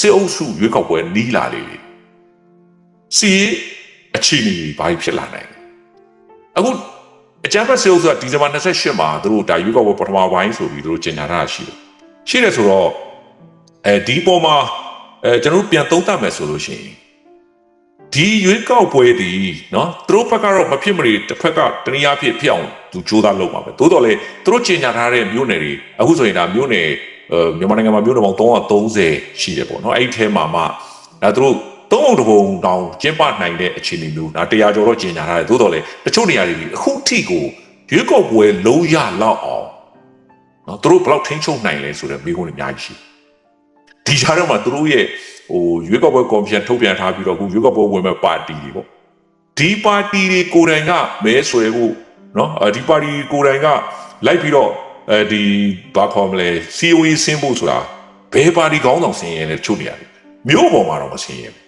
စစ်အုပ်စုရွေးကောက်ပွဲနီးလာလေလေစီအခြေအနေဘာဖြစ်လာနိုင်အခုအကြမ်းဖက်စစ်အုပ်စုကဒီဇင်ဘာ28မှာသူတို့ဒါရွေးကောက်ပွဲပထမပိုင်းဆိုပြီးသူတို့ကြေညာထားတာရှိတယ်ရှိတယ်ဆိုတော့အဲဒီပေါ်မှာအဲကျွန်တော်တို့ပြန်သုံးသပ်မယ်ဆိုလို့ရှိရင်ဒီရွေးကောက်ပွဲဒီနော်သူတို့ဘက်ကတော့မဖြစ်မနေတစ်ဖက်ကတနည်းအားဖြင့်ဖြစ်အောင်သူကြိုးစားလုပ်ပါပဲသို့တော်လေသူတို့ကြေညာထားတဲ့မြို့နယ်တွေအခုဆိုရင်ဒါမြို့နယ် မြန်မာနိုင်ငံမှာမြို့တော်ပေါင်း330ရှိတယ်ပေါ့နော်အဲ့ဒီထဲမှာမှဒါသူတို့သုံးပုံတစ်ပုံတောင်ကျင်းပနိုင်တဲ့အခြေအနေမျိုးဒါတရားကျော်တော့ကျင်ညာထားတယ်သို့တော်လည်းတချို့နေရာတွေအခုထိကိုရွေးကောက်ပွဲလုံးရလောက်အောင်နော်သူတို့ဘယ်လောက်ထိန်းချုပ်နိုင်လဲဆိုတဲ့မေးခွန်းတွေအများကြီးရှိဒီကြားထဲမှာသူတို့ရဲ့ဟိုရွေးကောက်ပွဲကော်မရှင်ထုတ်ပြန်ထားပြီးတော့အခုရွေးကောက်ပွဲဝင်မဲ့ပါတီတွေပေါ့ဒီပါတီတွေကိုယ်တိုင်ကမဲဆွဲဖို့နော်ဒီပါတီကိုယ်တိုင်ကလိုက်ပြီးတော့ အဲဒီဘာခေါ်မလဲစီဝေးဆင်းဖို့ဆိုတာဘယ်ပါတီကောင်းဆောင်ဆင်းရဲလဲချုပ်နေရတယ်မြို့ပေါ်မှာတော့မဆင်းရဲဘူး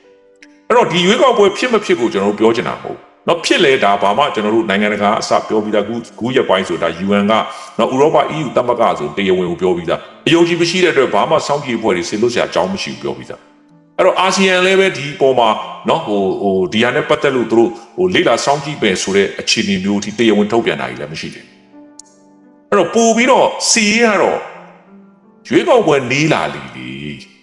အဲ့တော့ဒီရွေးကောက်ပွဲဖြစ်မဖြစ်ကိုကျွန်တော်တို့ပြောချင်တာမဟုတ်နော်ဖြစ်လေဒါဘာမှကျွန်တော်တို့နိုင်ငံတကာအစပြောပြီးသားခုခုရက်ပိုင်းဆိုတာ UN ကနော်ဥရောပ EU တမကဆိုတရားဝင်ကိုပြောပြီးသားအယုံကြည်မရှိတဲ့အတွက်ဘာမှစောင့်ကြည့်ဖွဲ့တွေဆင်လို့ဆရာအကြောင်းမရှိဘူးပြောပြီးသားအဲ့တော့ ASEAN လည်းပဲဒီပေါ်မှာနော်ဟိုဟိုဒီဟာနဲ့ပတ်သက်လို့တို့ဟိုလေ့လာစောင့်ကြည့်ပဲဆိုတဲ့အခြေအနေမျိုးအထိတရားဝင်ထုတ်ပြန်တာကြီးလည်းမရှိသေးဘူး အဲ့တော့ပို့ပြီးတော့စီးရတော့ရွေးကောက်ပွဲနေလာလီလေ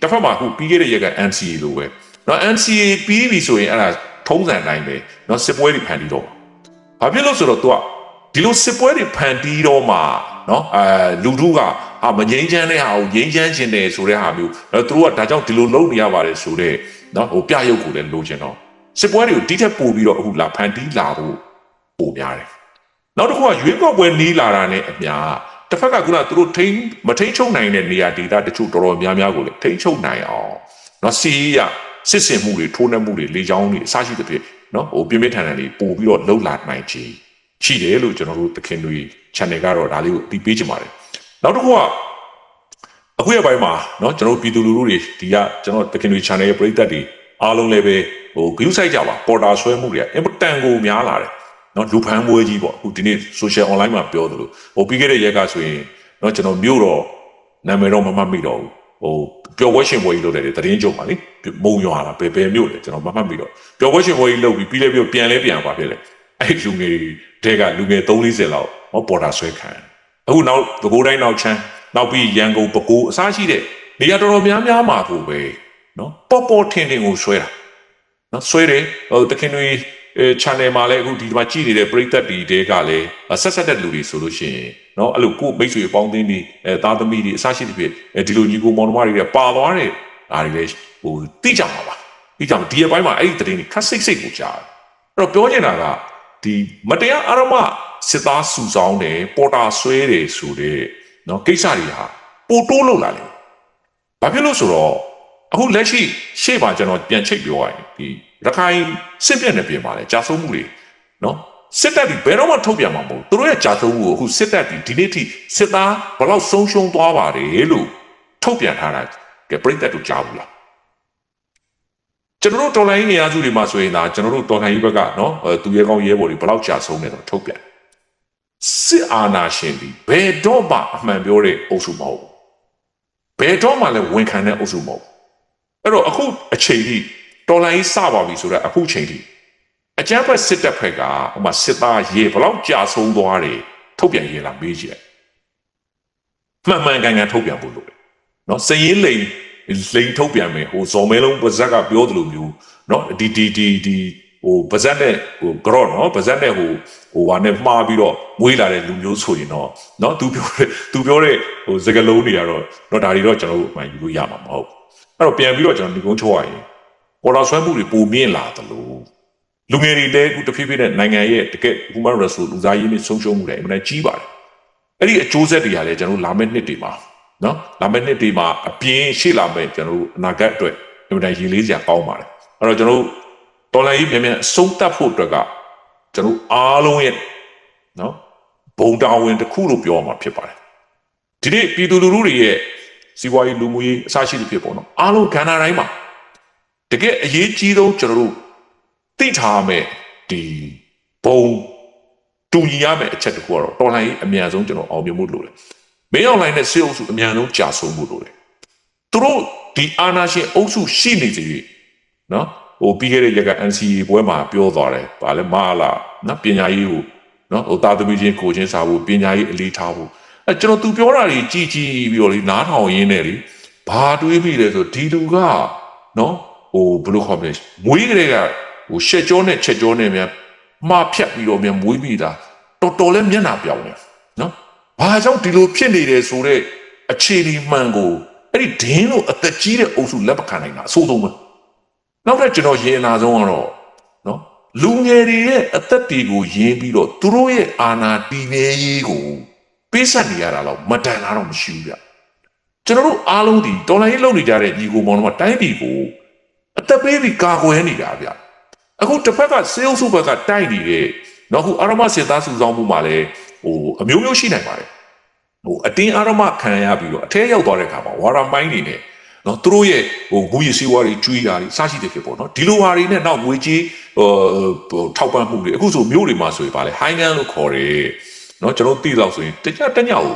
တစ်ဖက်မှာခုပြီးခဲ့တဲ့ရက်က NCA လိုပဲနော် NCA ပြီးပြီဆိုရင်အဲ့ဒါထုံးစံတိုင်းပဲနော်စစ်ပွဲတွေဖန်တီးတော့ဘာဖြစ်လို့ဆိုတော့ तू ကဒီလိုစစ်ပွဲတွေဖန်တီးတော့မှနော်အဲလူထုကဟာမငိမ့်ချမ်းတဲ့ဟာကိုငိမ့်ချမ်းခြင်းတယ်ဆိုတဲ့ဟာမျိုးနော်သူတို့ကဒါကြောင့်ဒီလိုလုပ်နေရပါတယ်ဆိုတဲ့နော်ဟိုပြရုပ်ကိုလည်းလိုချင်တော့စစ်ပွဲတွေကိုတိထက်ပို့ပြီးတော့အခုလာဖန်တီးလာဖို့ပိုများတယ် နောက်တစ်ခုကရွေးကောက်ပွဲနီးလာတာနဲ့အများတစ်ဖက်ကခုနသူတို့ထိန်းမထိန်းချုပ်နိုင်တဲ့နေရာဒေသတချို့တော်တော်များများကိုလည်းထိန်းချုပ်နိုင်အောင်เนาะစီးရစစ်စင်မှုတွေထိုးနှက်မှုတွေလေကြောင်းတွေအစရှိတဲ့ဖြစ်เนาะဟိုပြင်းပြင်းထန်ထန်လေးပို့ပြီးတော့လှုပ်လာနိုင်ခြင်းရှိတယ်လို့ကျွန်တော်တို့တခင်တွေ channel ကတော့ဒါလေးကိုပြီးပေးချင်ပါတယ်နောက်တစ်ခုကအခုရပိုင်းမှာเนาะကျွန်တော်တို့ပြည်သူလူထုတွေဒီကကျွန်တော်တခင်တွေ channel ရဲ့ပရိသတ်တွေအားလုံးလည်းပဲဟို view site ကြပါပေါ်တာဆွဲမှုတွေကအင်ပတန်ကိုများလာတယ် နော်လူဖမ်းပွဲကြီးပေါ့အခုဒီနေ့ social online မှာပြောသလိုဟိုပြီးခဲ့တဲ့ရက်ကဆိုရင်နော်ကျွန်တော်မြို့တော်နာမည်တော့မမှတ်မိတော့ဘူးဟိုပျော်ပွဲရှင်ပွဲကြီးလုပ်တယ်တဲ့တင်းကြုံပါလေမုံရွာလားဘယ်ဘယ်မြို့လဲကျွန်တော်မမှတ်မိတော့ပျော်ပွဲရှင်ပွဲကြီးလုပ်ပြီးပြီးလဲပြီးပြန်လဲပြန်ပါဖြစ်လဲအဲ့လူငယ်တွေတဲကလူငယ်340လောက်ဟောပေါ်တာဆွဲခံအခုနောက်သကိုးတိုင်းနောက်ချမ်းနောက်ပြီးရန်ကုန်ပဲခူးအစားရှိတဲ့နေရာတော်တော်များများမှာကိုပဲနော်ပေါ်ပေါ်ထင်ထင်ကိုဆွဲတာနော်ဆွဲတယ်ဟိုတခင်တွေ အဲ channel မှာလည်းအခုဒီမှာကြည့်နေတဲ့ပရိသတ်တွေတဲကလည်းဆက်ဆက်တဲ့လူတွေဆိုလို့ရှိရင်เนาะအဲ့လိုကိုမိတ်ဆွေအပေါင်းအသင်းတွေအဲသားသမီးတွေအစရှိတဲ့ဖြစ်အဲဒီလိုညီကိုမောင်နှမတွေကပါသွားတဲ့အားတွေလည်းဟိုတိကြမှာပါတိကြမှာဒီအပိုင်းမှာအဲ့ဒီသတင်းတွေခက်စိတ်စိတ်ကိုကြားအဲ့တော့ပြောချင်တာကဒီမတရားအာရမစစ်သားစုဆောင်တယ်ပေါ်တာဆွဲတယ်ဆိုတဲ့เนาะကိစ္စတွေဟာပိုတိုးလောက်လာတယ်ဘာဖြစ်လို့ဆိုတော့အခုလက်ရှိရှေ့မှာကျွန်တော်ပြန်ချိတ်ပြောရရင်ဒီ ရခိုင်စစ်ပြက်နေပြင်ပါလေကြာဆုံးမှုတွေနော်စစ်တပ်ဒီဘယ်တော့မှထုတ်ပြန်မှာမဟုတ်သူတို့ရဲ့ကြာဆုံးမှုကိုအခုစစ်တပ်ဒီဒီနေ့ထိစစ်သားဘယ်လောက်ဆုံးရှုံးသွားပါတယ်လို့ထုတ်ပြန်ထားတာကဲပြိတ္တတို့ကြားဘူးလားကျွန်တော်တို့တော်လိုင်းနေရာစုတွေမှာဆိုရင်ဒါကျွန်တော်တို့တော်လိုင်းဘက်ကနော်သူရဲကောင်းရဲဘော်တွေဘယ်လောက်ကြာဆုံးလဲတော့ထုတ်ပြန်စစ်အာဏာရှင်ဒီဘယ်တော့မှအမှန်ပြောတဲ့အုပ်စုမဟုတ်ဘူးဘယ်တော့မှလည်းဝန်ခံတဲ့အုပ်စုမဟုတ်ဘူးအဲ့တော့အခုအချိန်ထိ တော်လိုင်းစပါပြီဆိုတော့အခုချိန်ထိအကြမ်းဖက်စစ်တပ်ဖက်ကဟိုမှာစစ်သားရေဘလောက်ကြာဆုံးသွားတယ်ထုတ်ပြန်ရင်လားမေးကြည့်မှန်မှန်ကန်ကန်ထုတ်ပြန်ဖို့လိုတယ်နော်စည်ရင်လိန်လိန်ထုတ်ပြန်မယ်ဟိုဇော်မဲလုံးပါဇက်ကပြောသလိုမျိုးနော်ဒီဒီဒီဒီဟိုပါဇက်နဲ့ဟိုဂရော့နော်ပါဇက်နဲ့ဟိုဟိုဟာနဲ့မှားပြီးတော့မွေးလာတဲ့လူမျိုးဆိုရင်တော့နော်သူပြောတဲ့သူပြောတဲ့ဟိုစကလုံးတွေကတော့တော့ဒါတွေတော့ကျွန်တော်တို့အမှန်ယူလို့ရမှာမဟုတ်အဲ့တော့ပြန်ပြီးတော့ကျွန်တော်ဒီကုန်းချောရရင် ပေါ်တော်ဆွဲမှုတွေပုံမြင့်လာသလိုလူငယ်တွေလည်းအခုတဖြည်းဖြည်းနဲ့နိုင်ငံရဲ့တကယ် human resource လူသားရင်းနဲ့ဆုံးရှုံးမှုတွေအမှန်ကြီးပါတယ်အဲ့ဒီအကျိုးဆက်တွေဟာလည်းကျွန်တော်လာမယ့်နှစ်တွေမှာနော်လာမယ့်နှစ်တွေမှာအပြင်းရှိလာမယ့်ကျွန်တော်အနာဂတ်အတွက်အမှန်တရည်လေးစရာကောင်းပါတယ်အဲ့တော့ကျွန်တော်တော်လိုင်းကြီးမြန်မြန်အဆုံးသတ်ဖို့အတွက်ကကျွန်တော်အားလုံးရဲ့နော်ဘုံတာဝန်တစ်ခုလို့ပြောရမှာဖြစ်ပါတယ်ဒီနေ့ပြည်သူလူထုတွေရဲ့စီးပွားရေးလူမှုရေးအစရှိသဖြင့်ပေါ့နော်အားလုံးကဏ္ဍတိုင်းမှာ တကယ်အရေးကြီးဆုံးကျွန်တော်တို့သိထားမယ်ဒီဘုံတူညီရမယ်အချက်တစ်ခုကတော့တော်လှန်ရေးအမြန်ဆုံးကျွန်တော်အောင်မြင်မှုလိုတယ်မင်းအွန်လိုင်းနဲ့စေအုပ်စုအမြန်ဆုံးကြာဆုံးမှုလိုတယ်သူတို့ဒီအာနာရှင်အုပ်စုရှိနေစေ၍နော်ဟိုပြီးခဲ့တဲ့ရက်က NCA ပွဲမှာပြောသွားတယ်ဗာလဲမလာနော်ပညာရေးကိုနော်ဟိုတာသမီချင်းကိုချင်းစာဖို့ပညာရေးအလေးထားဖို့အဲကျွန်တော်သူပြောတာတွေကြည်ကြည်ပြီးတော့လေနားထောင်ရင်းနဲ့လေဘာတွေးမိလဲဆိုဒီလူကနော်ဟို ဘယ်လိုခေါ်မလဲမွေးကလေးကဟိုရှက်ကြောနဲ့ချက်ကြောနဲ့များမှားဖြတ်ပြီးတော့မြန်မွေးပြီးတာတော်တော်လေးမျက်နှာပြောင်းတယ်နော်ဘာကြောင့်ဒီလိုဖြစ်နေတယ်ဆိုတော့အခြေဒီမှန်ကိုအဲ့ဒီဒင်းလို့အသက်ကြီးတဲ့အုပ်စုလက်မခံနိုင်တာအဆိုးဆုံးပဲနောက်ထပ်ကျွန်တော်ရင်အနာဆုံးကတော့နော်လူငယ်တွေရဲ့အသက်တွေကိုယင်းပြီးတော့သူတို့ရဲ့အာဏာတည်နေရေးကိုပေးဆက်နေရတာတော့မတန်တာတော့မရှိဘူးဗျကျွန်တော်တို့အားလုံးဒီတော်လိုင်းရေးလုပ်နေကြတဲ့ညီကိုမောင်တို့ကတိုင်းပြည်ကို အသက်ပေးပြီးကာကွယ်နေတာဗျအခုတစ်ဖက်ကစေအုပ်စုဘက်ကတိုက်နေတဲ့နော်ခုအာရမစစ်သားစုဆောင်မှုမှာလည်းဟိုအမျိုးမျိုးရှိနိုင်ပါတယ်ဟိုအတင်းအာရမခံရပြီးတော့အထဲရောက်သွားတဲ့အခါမှာဝါရမိုင်းတွေနဲ့နော်သူတို့ရဲ့ဟိုဂူရီစီဝါတွေကျွေးတာတွေစရှိတဲ့ဖြစ်ပေါ့နော်ဒီလိုဟာတွေနဲ့နောက်ငွေကြီးဟိုဟိုထောက်ပံ့မှုတွေအခုဆိုမျိုးတွေမှာဆိုရင်ဗာလေဟိုင်းနန်လို့ခေါ်တယ်နော်ကျွန်တော်သိတော့ဆိုရင်တကြတညကို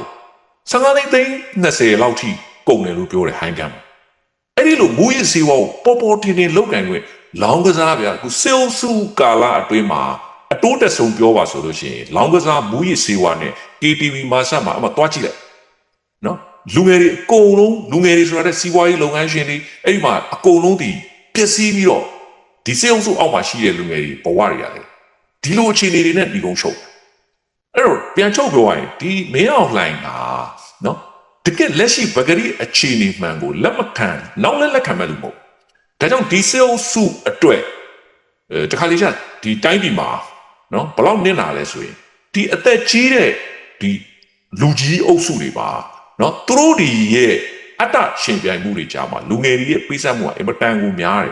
15သိန်းသိန်း20လောက်ထိကုန်တယ်လို့ပြောတယ်ဟိုင်းကန် အဲ့ဒီလိုမူရစီဝါကိုပေါ်ပေါ်တင်တင်လောက်ကင်ခွင့်လောင်းကစားဗျာအခုစေလစုကာလာအတွင်းမှာအတိုးတက်ဆုံးပြောပါဆိုလို့ရှိရင်လောင်းကစားမူရစီဝါနဲ့ KTV မှာဆက်မှာအမှတွားကြည့်လိုက်နော်လူငယ်တွေအကုန်လုံးလူငယ်တွေဆိုတာတဲ့စီးပွားရေးလုပ်ငန်းရှင်တွေအဲ့ဒီမှာအကုန်လုံးဒီပျက်စီးပြီးတော့ဒီစေအုပ်စုအောက်မှာရှိတဲ့လူငယ်တွေဘဝတွေရတယ်ဒီလိုအခြေအနေတွေနဲ့ဒီကုန်းချုပ်အဲ့တော့ပြန်ချုပ်ပြောရရင်ဒီမင်းအောင်လှိုင်ကနော် တကယ်လက်ရှိပဂရိအခြေအနေမှန်ကိုလက်မခံနောက်လည်းလက်ခံမဲ့လို့မဟုတ်ဒါကြောင့်ဒီစေအုပ်စုအတွက်တခါလေကျဒီတိုင်းပြည်မှာနော်ဘလောက်နစ်လာလဲဆိုရင်ဒီအသက်ကြီးတဲ့ဒီလူကြီးအုပ်စုတွေပါနော်သူတို့တွေရဲ့အတ္တရှင်ပြိုင်မှုတွေကြာမှာလူငယ်တွေရဲ့ပိစပ်မှုကအင်မတန်ကိုများ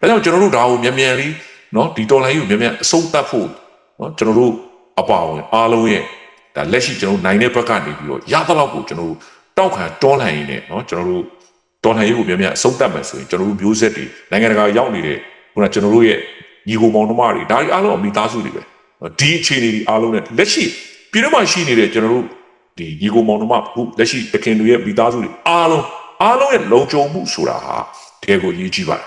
တယ်ဒါကြောင့်ကျွန်တော်တို့ဒါကိုမြန်မြန်လေးနော်ဒီဒေါ်လာကြီးကိုမြန်မြန်အဆုံးသတ်ဖို့နော်ကျွန်တော်တို့အပါဝင်အားလုံးရဲ့ဒါလက်ရှိကျွန်တော်နိုင်တဲ့ဘက်ကနေပြီးတော့ရသလောက်ကိုကျွန်တော်တို့ တောက်ခံတောလှန်ရင်းနဲ့เนาะကျွန်တော်တို့တော်လှန်ရေးကိုမြန်မြန်အဆုံးသတ်မယ်ဆိုရင်ကျွန်တော်တို့မျိုးဆက်တွေနိုင်ငံတကာရောက်နေတဲ့ခုနကကျွန်တော်တို့ရဲ့ညီကိုမောင်နှမတွေဒါတွေအားလုံးအမိသားစုတွေပဲဒီအခြေအနေတွေအားလုံးနဲ့လက်ရှိပြည်တွင်းမှာရှိနေတဲ့ကျွန်တော်တို့ ဒီညီကိုမောင်နှမခုလက်ရှိတခင်တွေရဲ့မိသားစုတွေအားလုံးအားလုံးရဲ့လုံခြုံမှုဆိုတာဟာတကယ်ကိုအရေးကြီးပါတယ်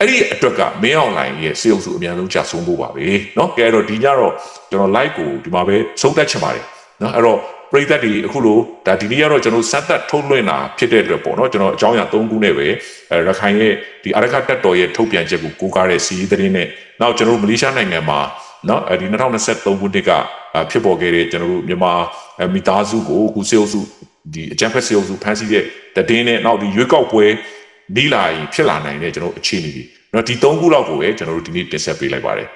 အဲ့ဒီအတွက်ကမင်းအောင်လိုင်းရဲ့စေအုပ်စုအများဆုံးကြာဆုံးဖို့ပါပဲเนาะကဲအဲ့တော့ဒီညတော့ကျွန်တော် live ကိုဒီမှာပဲဆုံးသက်ချင်ပါတယ်เนาะအဲ့တော့ ပရိသတ်တွေအခုလိုဒါဒီနေ့ကတော့ကျွန်တော်စက်သက်ထုတ်လွှင့်တာဖြစ်တဲ့အတွက်ပေါ့နော်ကျွန်တော်အကြောင်းအရာ၃ခုနဲ့ပဲရခိုင်ရဲ့ဒီအရခတ်တက်တော်ရဲ့ထုတ်ပြန်ချက်ကိုကိုးကားတဲ့စီးရီးသတင်းနဲ့နောက်ကျွန်တော်မလေးရှားနိုင်ငံမှာနော်ဒီ2023ခုနှစ်ကဖြစ်ပေါ်ခဲ့တဲ့ကျွန်တော်တို့မြန်မာမိသားစုကိုအခုစေအုပ်စုဒီအကြံဖက်စေအုပ်စုဖမ်းဆီးတဲ့တည်င်းနဲ့နောက်ဒီရွေးကောက်ပွဲနီးလာရင်ဖြစ်လာနိုင်တဲ့ကျွန်တော်အခြေအနေတွေနော်ဒီ၃ခုလောက်ကိုပဲကျွန်တော်တို့ဒီနေ့တင်ဆက်ပေးလိုက်ပါတယ်